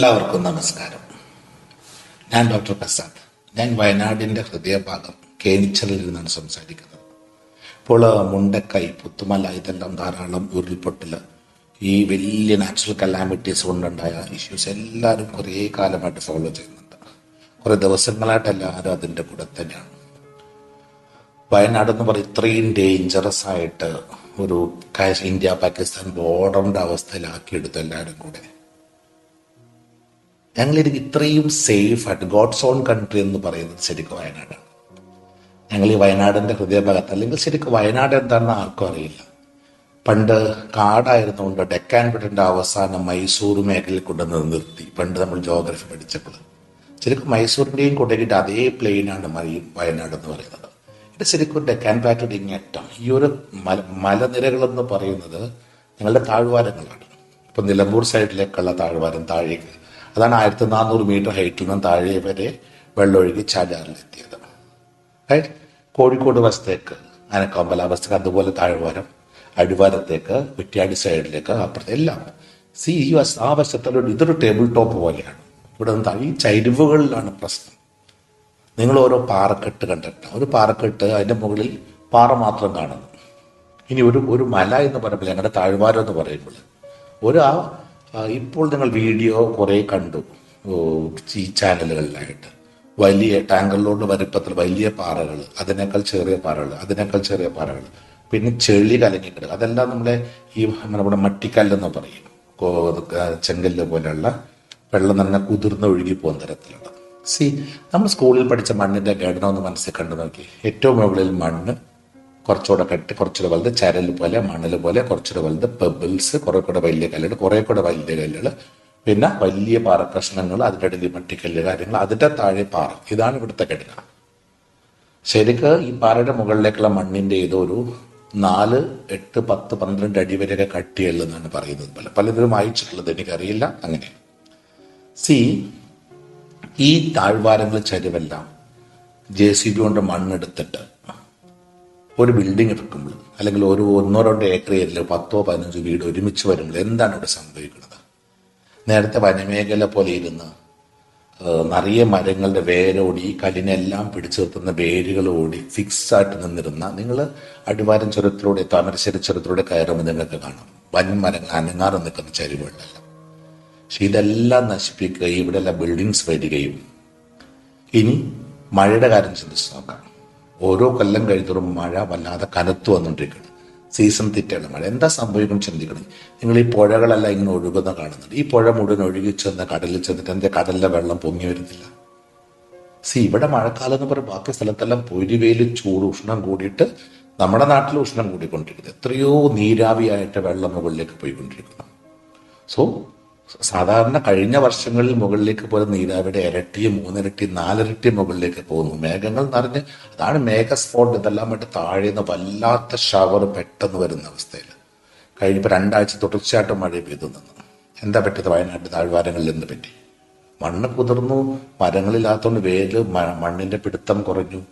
എല്ലാവർക്കും നമസ്കാരം. ഞാൻ ഡോക്ടർ പ്രസാദ്. ഞാൻ വയനാടിന്റെ ഹൃദയഭാഗം കേണിച്ചറിൽ നിന്നാണ് സംസാരിക്കുന്നത്. ഇപ്പോൾ മുണ്ടക്കൈ പുത്തുമല ഇതെല്ലാം ധാരാളം ഉരുൾപൊട്ടൽ ഈ വലിയ നാച്ചുറൽ കലാമിറ്റീസ് കൊണ്ടുണ്ടായ ഇഷ്യൂസ് എല്ലാവരും കുറേ കാലമായിട്ട് ഫോളോ ചെയ്യുന്നുണ്ട്. കുറേ ദിവസങ്ങളായിട്ട് എല്ലാവരും അതിന്റെ കൂടെ തന്നെയാണ്. വയനാട് എന്ന് പറയും ഇത്രയും ഡേഞ്ചറസ് ആയിട്ട് ഒരു ഇന്ത്യ പാകിസ്ഥാൻ ബോർഡറിന്റെ അവസ്ഥയിലാക്കിയെടുത്തു എല്ലാവരും കൂടെ. ഞങ്ങൾ ഇത്രയും സേഫ് ആയിട്ട് ഗോഡ്സ് ഓൺ കൺട്രി എന്ന് പറയുന്നത് ശരിക്കും വയനാടാണ്. ഞങ്ങൾ ഈ വയനാടിന്റെ ഹൃദയഭാഗത്ത് അല്ലെങ്കിൽ ശരിക്കും വയനാട് എന്താണെന്ന് ആർക്കും അറിയില്ല. പണ്ട് കാടായിരുന്നുകൊണ്ട് ഡെക്കാൻ ബ്രിട്ടന്റെ അവസാനം മൈസൂർ മേഖലയിൽ കൊണ്ടുവന്ന് നിർത്തി. പണ്ട് നമ്മൾ ജോഗ്രഫി പഠിച്ചപ്പോൾ. ശരിക്കും മൈസൂരിന്റെയും കൊണ്ടേക്കിട്ട് അതേ പ്ലെയിനാണ് മൈ വയനാട് എന്ന് പറയുന്നത്. ഇത് ശരിക്കും ഡെക്കാൻ പാറ്റയുടെ ഇങ്ങേറ്റം. ഈ ഒരു മല മലനിരകളെന്ന് പറയുന്നത് ഞങ്ങളുടെ താഴ്വാരങ്ങളാണ്. ഇപ്പം നിലമ്പൂർ സൈഡിലേക്കുള്ള താഴ്വാരം താഴേക്ക് അതാണ് ആയിരത്തി നാനൂറ് മീറ്റർ ഹൈറ്റിൽ നിന്ന് താഴെ വരെ വെള്ളമൊഴുകി ചാലാറിലെത്തിയത് റൈറ്റ് കോഴിക്കോട് വശത്തേക്ക് അനക്കമ്പലാവസ്ഥക്ക് അതുപോലെ താഴ്വാരം അടിവാരത്തേക്ക് കുറ്റ്യാടി സൈഡിലേക്ക് അപ്പുറത്തെ എല്ലാം. സി ഈ വശ ആ വശത്തുള്ള ഇതൊരു ടേബിൾ ടോപ്പ് പോലെയാണ്. ഇവിടെ നിന്ന് ഈ ചരിവുകളിലാണ് പ്രശ്നം. നിങ്ങൾ ഓരോ പാറക്കെട്ട് കണ്ടിട്ട് ഒരു പാറക്കെട്ട് അതിന്റെ മുകളിൽ പാറ മാത്രം കാണുന്നു. ഇനി ഒരു ഒരു മല എന്ന് പറയുമ്പോൾ ഞങ്ങളുടെ താഴ്വാരം എന്ന് പറയുമ്പോൾ ഒരു ആ, ഇപ്പോൾ നിങ്ങൾ വീഡിയോ കുറേ കണ്ടു. ഈ ചാനലുകളിലായിട്ട്. വലിയ ടാങ്കർ ലോഡ് വലിപ്പത്തിൽ വലിയ പാറകൾ അതിനേക്കാൾ ചെറിയ പാറകൾ അതിനേക്കാൾ ചെറിയ പാറകൾ. പിന്നെ ചെളി കലങ്ങിക്കിടക്കുക അതെല്ലാം നമ്മളെ ഈ നമ്മുടെ മട്ടിക്കല്ലെന്ന് പറയും. ചെങ്കല്ല് പോലെയുള്ള വെള്ളം നിറഞ്ഞ കുതിർന്ന് ഒഴുകി പോകുന്ന തരത്തിലുള്ള. സി നമ്മൾ സ്കൂളിൽ പഠിച്ച മണ്ണിന്റെ ഘടന ഒന്ന് മനസ്സിൽ കണ്ടു നോക്കി. ഏറ്റവും മുകളിൽ മണ്ണ് കുറച്ചുകൂടെ കെട്ടി കുറച്ചുകൂടെ വലുത് ചരൽ പോലെ മണൽ പോലെ കുറച്ചുകൂടെ വലുത് പെബിൾസ് കുറെ കൂടെ വലിയ കല്ലുകൾ കുറെ കൂടെ വലിയ കല്ലുകൾ പിന്നെ വലിയ പാറക്കഷ്ണങ്ങൾ അതിന്റെ ഇടയിൽ മട്ടിക്കല്ല് കാര്യങ്ങൾ അതിന്റെ താഴെ പാറ. ഇതാണ് ഇവിടുത്തെ കെട്ടിട ശരിക്ക് ഈ പാറയുടെ മുകളിലേക്കുള്ള മണ്ണിന്റെ ഏതോ ഒരു നാല് എട്ട് പത്ത് പന്ത്രണ്ട് അടി വരെയൊക്കെ കട്ടിയുള്ളതെന്നാണ് പറയുന്നത് പല. പലതിലും വായിച്ചിട്ടുള്ളത് എനിക്കറിയില്ല. അങ്ങനെ. സി ഈ താഴ്വാരങ്ങൾ ചരിവെല്ലാം ജെ സി ബി കൊണ്ട് മണ്ണെടുത്തിട്ട് ഒരു ബിൽഡിംഗ് എടുക്കുമ്പോൾ അല്ലെങ്കിൽ ഒരു ഒന്നോ രണ്ടോ ഏക്കർ ഏരിയയിൽ പത്തോ പതിനഞ്ചോ വീട് ഒരുമിച്ച് വരുമ്പോൾ എന്താണ് ഇവിടെ സംഭവിക്കുന്നത്? നേരത്തെ വനമേഖല പോലെ ഇരുന്ന് നിറയ മരങ്ങളുടെ വേരോടി കല്ലിനെല്ലാം പിടിച്ചു നിർത്തുന്ന വേരുകളോടി ഫിക്സായിട്ട് നിന്നിരുന്ന നിങ്ങൾ അടിവാരം ചുരത്തിലൂടെ താമരശ്ശേരി ചുരത്തിലൂടെ കയറുമ്പോൾ നിങ്ങൾക്ക് കാണാം. വൻമരങ്ങൾ അനങ്ങാറ് നിൽക്കുന്ന ചരിവുകളിലല്ല പക്ഷെ ഇതെല്ലാം നശിപ്പിക്കുകയും ഇവിടെയെല്ലാം ബിൽഡിങ്സ് വരികയും ഇനി മഴയുടെ കാര്യം ചിന്തിച്ച് നോക്കാം. ഓരോ കൊല്ലം കഴിഞ്ഞതോറും മഴ വല്ലാതെ കനത്തു വന്നുകൊണ്ടിരിക്കുകയാണ്. സീസൺ തെറ്റാണ് മഴ. എന്താ സംഭവിക്കണം ചിന്തിക്കണം. നിങ്ങൾ ഈ പുഴകളെല്ലാം ഇങ്ങനെ ഒഴുകുന്ന കാണുന്നുണ്ട്. ഈ പുഴ മുഴുവൻ ഒഴുകി ചെന്ന് കടലിൽ ചെന്നിട്ട് എന്താ കടലിലെ വെള്ളം പൊങ്ങി വരുന്നില്ല? സി ഇവിടെ മഴക്കാലം എന്ന് പറയുമ്പോൾ ബാക്കി സ്ഥലത്തെല്ലാം പൊരിവെയിൽ ചൂട് ഉഷ്ണം കൂടിയിട്ട് നമ്മുടെ നാട്ടിൽ ഉഷ്ണം കൂടിക്കൊണ്ടിരിക്കുന്നത് എത്രയോ നീരാവിയായിട്ട് വെള്ളം മുകളിലേക്ക് പോയിക്കൊണ്ടിരിക്കുന്നു. സോ സാധാരണ കഴിഞ്ഞ വർഷങ്ങളിൽ മുകളിലേക്ക് പോലെ നീരാവിയുടെ ഇരട്ടി മൂന്നിരട്ടി നാലിരട്ടി മുകളിലേക്ക് പോകുന്നു. മേഘങ്ങൾ നിറഞ്ഞ് അതാണ് മേഘസ്ഫോട്ട് ഇതെല്ലാം ആയിട്ട് താഴേന്ന് വല്ലാത്ത ഷവർ പെട്ടെന്ന് വരുന്ന അവസ്ഥയിൽ. കഴിഞ്ഞപ്പോൾ രണ്ടാഴ്ച തുടർച്ചയായിട്ട് മഴ പെയ്തു നിന്നു. എന്താ പറ്റിയത്? വയനാട്ടിൽ താഴ്വാരങ്ങളിൽ നിന്ന് പറ്റി. മണ്ണ് കുതിർന്നു മരങ്ങളില്ലാത്തതുകൊണ്ട് മ- മണ്ണിന്റെ പിടുത്തം കുറഞ്ഞു.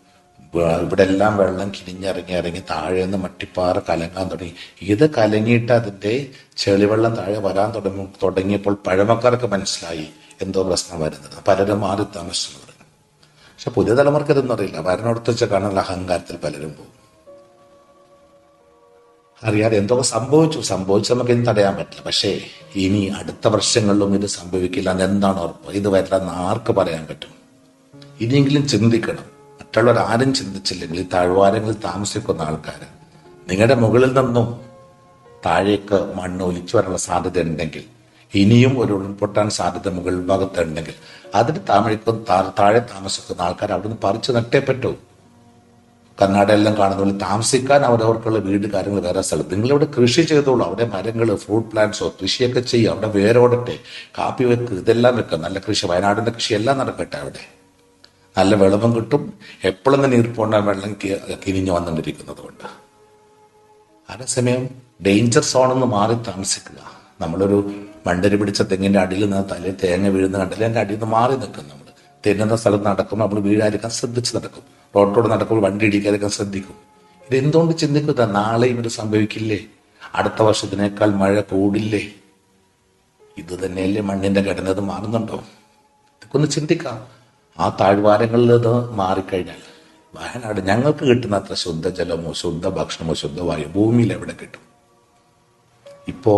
ഇവിടെ എല്ലാം വെള്ളം കിനിഞ്ഞിറങ്ങി ഇറങ്ങി താഴെ നിന്ന് മട്ടിപ്പാറ കലങ്ങാൻ തുടങ്ങി. ഇത് കലങ്ങിയിട്ട് അതിന്റെ ചെളിവെള്ളം താഴെ വരാൻ തുടങ്ങി തുടങ്ങിയപ്പോൾ പഴമക്കാർക്ക് മനസ്സിലായി എന്തോ പ്രശ്നം വരുന്നത്. പലരും മാറി താമസിച്ചു തുടങ്ങി. പക്ഷെ പുതിയ തലമുറയ്ക്ക് ഇതൊന്നും അറിയില്ല. വരനോടത്ത് വെച്ച കാണുന്ന അഹങ്കാരത്തിൽ പലരും പോകും. അറിയാതെ എന്തൊക്കെ സംഭവിച്ചു. സംഭവിച്ചു നമുക്ക് ഇനി തടയാൻ പറ്റില്ല. പക്ഷേ ഇനി അടുത്ത വർഷങ്ങളിലും ഇത് സംഭവിക്കില്ല എന്ന് എന്താണ് ഉറപ്പ്? ഇത് വരില്ലെന്ന് ആർക്ക് പറയാൻ പറ്റും? ഇനിയെങ്കിലും ചിന്തിക്കണം. മറ്റുള്ളവർ ആരും ചിന്തിച്ചില്ലെങ്കിൽ താഴ്വാരങ്ങളിൽ താമസിക്കുന്ന ആൾക്കാർ നിങ്ങളുടെ മുകളിൽ നിന്നും താഴേക്ക് മണ്ണ് ഒലിച്ചു വരാനുള്ള സാധ്യത ഉണ്ടെങ്കിൽ ഇനിയും ഒരു ഉൾപൊട്ടാൻ സാധ്യത മുകൾ ഭാഗത്ത് ഉണ്ടെങ്കിൽ അതിന് താമഴിക്കുന്ന താഴെ താമസിക്കുന്ന ആൾക്കാർ അവിടുന്ന് പറിച്ചു നട്ടേ പറ്റൂ. കർണാടക എല്ലാം കാണുന്ന പോലെ താമസിക്കാൻ അവരവർക്കുള്ള വീട് കാര്യങ്ങൾ വേറെ സ്ഥലത്ത്. നിങ്ങളിവിടെ കൃഷി ചെയ്തോളൂ. അവിടെ മരങ്ങൾ ഫ്രൂട്ട് പ്ലാന്റ്സോ കൃഷിയൊക്കെ ചെയ്യും. അവിടെ വേരോടട്ടെ. കാപ്പി വെക്ക് ഇതെല്ലാം വെക്കുക നല്ല കൃഷി. വയനാടിന്റെ കൃഷി എല്ലാം നടക്കട്ടെ അവിടെ. നല്ല വെള്ളവും കിട്ടും. എപ്പോഴും തന്നെ ഈർപ്പോണ്ട വെള്ളം കിനിഞ്ഞു വന്നുകൊണ്ടിരിക്കുന്നത് കൊണ്ട് അതേസമയം ഡേഞ്ചർ സോണെന്ന് മാറി താമസിക്കുക. നമ്മളൊരു മണ്ടരി പിടിച്ച തെങ്ങിന്റെ അടിയിൽ നിന്ന് തലയിൽ തേങ്ങ വീഴുന്ന കണ്ടില്ല? അതിന്റെ അടിയിൽ നിന്ന് മാറി നിൽക്കും നമ്മൾ തെന്നുന്ന സ്ഥലത്ത് നടക്കുമ്പോൾ നമ്മൾ വീഴാതിരിക്കാൻ ശ്രദ്ധിച്ച് നടക്കും. റോഡിലൂടെ നടക്കുമ്പോൾ വണ്ടി ഇടിക്കാതിരിക്കാൻ ശ്രദ്ധിക്കും. ഇതെന്തുകൊണ്ട് ചിന്തിക്കുക? നാളെയും ഇത് സംഭവിക്കില്ലേ? അടുത്ത വർഷത്തിനേക്കാൾ മഴ കൂടില്ലേ? ഇത് തന്നെയല്ലേ മണ്ണിന്റെ ഘടന? അത് മാറുന്നുണ്ടോ? ഇതൊക്കെ ഒന്ന് ചിന്തിക്കാം. ആ താഴ്വാരങ്ങളിൽ ഇത് മാറിക്കഴിഞ്ഞാൽ വയനാട് ഞങ്ങൾക്ക് കിട്ടുന്ന അത്ര ശുദ്ധജലമോ ശുദ്ധ ഭക്ഷണമോ ശുദ്ധവായു ഭൂമിയിൽ എവിടെ കിട്ടും? ഇപ്പോ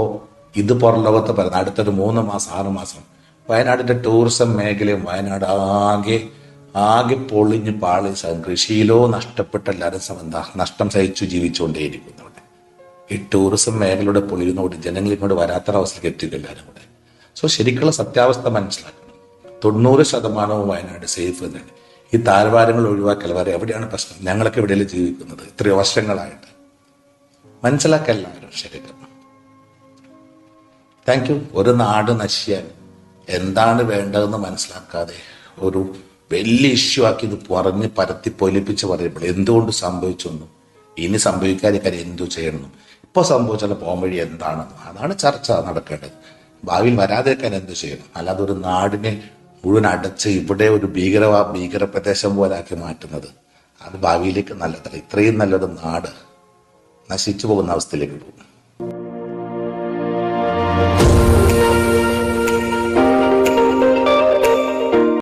ഇത് പുറം ലോകത്ത് പറയുന്നത് അടുത്തൊരു മൂന്ന് മാസം ആറ് മാസം വയനാടിന്റെ ടൂറിസം മേഖലയും വയനാട് ആകെ ആകെ പൊളിഞ്ഞ് പാളി കൃഷിയിലോ നഷ്ടപ്പെട്ട എല്ലാവരും എന്താ നഷ്ടം സഹിച്ചു ജീവിച്ചുകൊണ്ടേയിരിക്കുന്നു അവിടെ ഈ ടൂറിസം മേഖലയുടെ പൊളിയുന്നോട് ജനങ്ങൾ ഇങ്ങോട്ട് വരാത്തൊരവസ്ഥയ്ക്ക് എത്തില്ല എല്ലാവരും കൂടെ. സോ ശരിക്കുള്ള സത്യാവസ്ഥ മനസ്സിലാക്കണം. തൊണ്ണൂറ് ശതമാനവും വയനാട് സേഫ് തന്നെ. ഈ താഴ്വാരങ്ങൾ ഒഴിവാക്കൽ വരെ എവിടെയാണ് പ്രശ്നം? ഞങ്ങളൊക്കെ എവിടെയല്ലേ ജീവിക്കുന്നത് ഇത്രയോ വർഷങ്ങളായിട്ട്. മനസ്സിലാക്കല്ല ശരിക്കും താങ്ക് യു ഒരു നാട് നശിയാൻ എന്താണ് വേണ്ടതെന്ന് മനസ്സിലാക്കാതെ ഒരു വലിയ ഇഷ്യൂ ആക്കി ഇത് പറഞ്ഞ് പരത്തി പൊലിപ്പിച്ച് പറയുമ്പോൾ എന്തുകൊണ്ട് സംഭവിച്ചൊന്നും ഇനി സംഭവിക്കാതിരിക്കാൻ എന്തു ചെയ്യണം ഇപ്പോൾ സംഭവിച്ചാൽ പോകാൻ വഴി എന്താണെന്നും അതാണ് ചർച്ച നടക്കേണ്ടത്. ഭാവിയിൽ വരാതിരിക്കാൻ എന്ത് ചെയ്യണം? അല്ലാതെ ഒരു നാടിനെ മുഴുവൻ അടച്ച് ഇവിടെ ഒരു ഭീകര ഭീകര പ്രദേശം പോലെ ആക്കി മാറ്റുന്നത്. അത് ഭാവിയിലേക്ക് നല്ലതല്ല. ഇത്രയും നല്ലൊരു നാട് നശിച്ചു പോകുന്ന അവസ്ഥയിലേക്ക് പോകും.